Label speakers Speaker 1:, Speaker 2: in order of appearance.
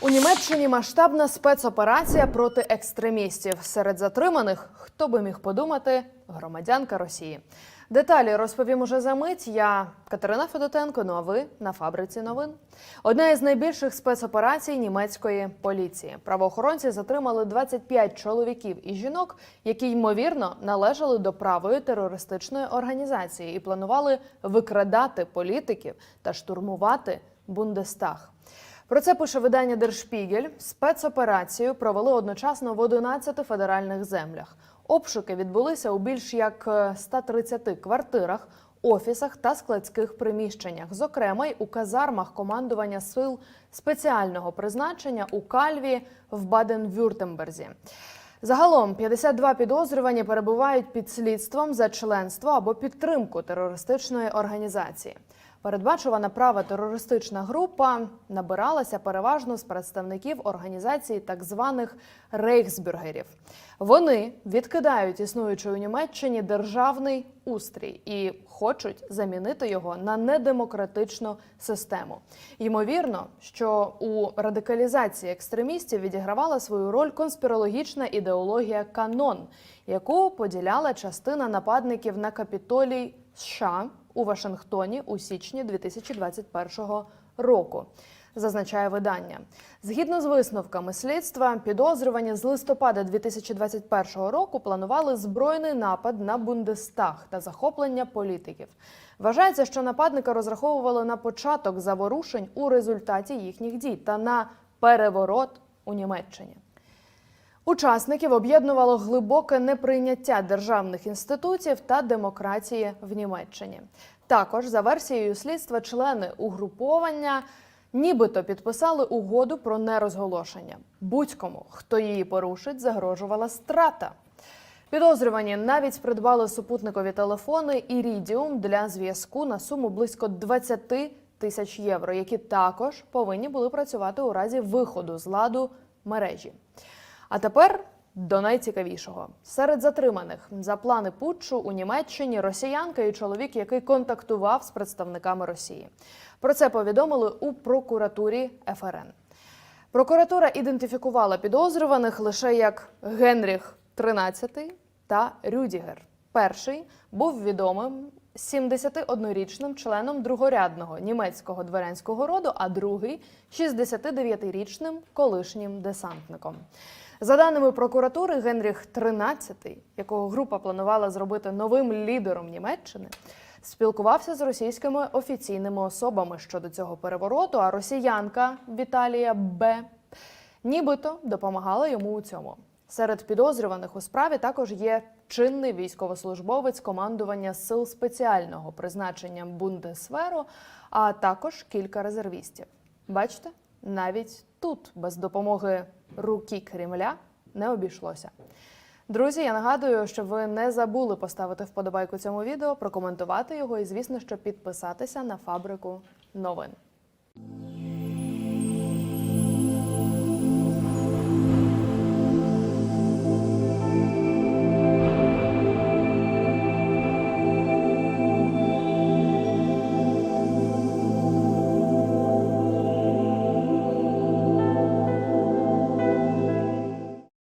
Speaker 1: У Німеччині масштабна спецоперація проти екстремістів. Серед затриманих, хто би міг подумати, громадянка Росії. Деталі розповім уже за мить. Я Катерина Федотенко. Ну а ви на фабриці новин. Одна із найбільших спецоперацій німецької поліції. Правоохоронці затримали 25 чоловіків і жінок, які ймовірно належали до правої терористичної організації і планували викрадати політиків та штурмувати Бундестаг. Про це пише видання Держпігель. Спецоперацію провели одночасно в 11 федеральних землях. Обшуки відбулися у більш як е, 130 квартирах, офісах та складських приміщеннях, зокрема й у казармах командування сил спеціального призначення у Кальві в Баден-Вюртемберзі. Загалом 52 підозрювані перебувають під слідством за членство або підтримку терористичної організації. Передбачувана права терористична група набиралася переважно з представників організації так званих рейхсбюргерів. Вони відкидають існуючий у Німеччині державний устрій і хочуть замінити його на недемократичну систему. Ймовірно, що у радикалізації екстремістів відігравала свою роль конспірологічна ідеологія канон, яку поділяла частина нападників на капітолій США у Вашингтоні у січні 2021 року. Зазначає видання. Згідно з висновками слідства, підозрювані з листопада 2021 року планували збройний напад на Бундестаг та захоплення політиків. Вважається, що нападники розраховували на початок заворушень у результаті їхніх дій та на переворот у Німеччині. Учасників об'єднувало глибоке неприйняття державних інститутів та демократії в Німеччині. Також, за версією слідства, члени угруповання нібито підписали угоду про нерозголошення. Будь-кому, хто її порушить, загрожувала страта. Підозрювані навіть придбали супутникові телефони Ірідіум для зв'язку на суму близько 20 тисяч євро, які також повинні були працювати у разі виходу з ладу мережі. А тепер до найцікавішого серед затриманих за плани путчу у Німеччині росіянка і чоловік, який контактував з представниками Росії. Про це повідомили у прокуратурі ФРН. Прокуратура ідентифікувала підозрюваних лише як Генріх XIII та Рюдігер. Перший був відомим 71-річним членом другорядного німецького дворянського роду, а другий 69-річним колишнім десантником. За даними прокуратури, Генріх XIII, якого група планувала зробити новим лідером Німеччини, спілкувався з російськими офіційними особами щодо цього перевороту. А росіянка Віталія Б. нібито допомагала йому у цьому. Серед підозрюваних у справі також є чинний військовослужбовець командування сил спеціального призначення Бундесверу, а також кілька резервістів. Бачите, навіть тут без допомоги руки Кремля не обійшлося. Друзі, я нагадую, що ви не забули поставити вподобайку цьому відео, прокоментувати його і, звісно, що підписатися на фабрику новин.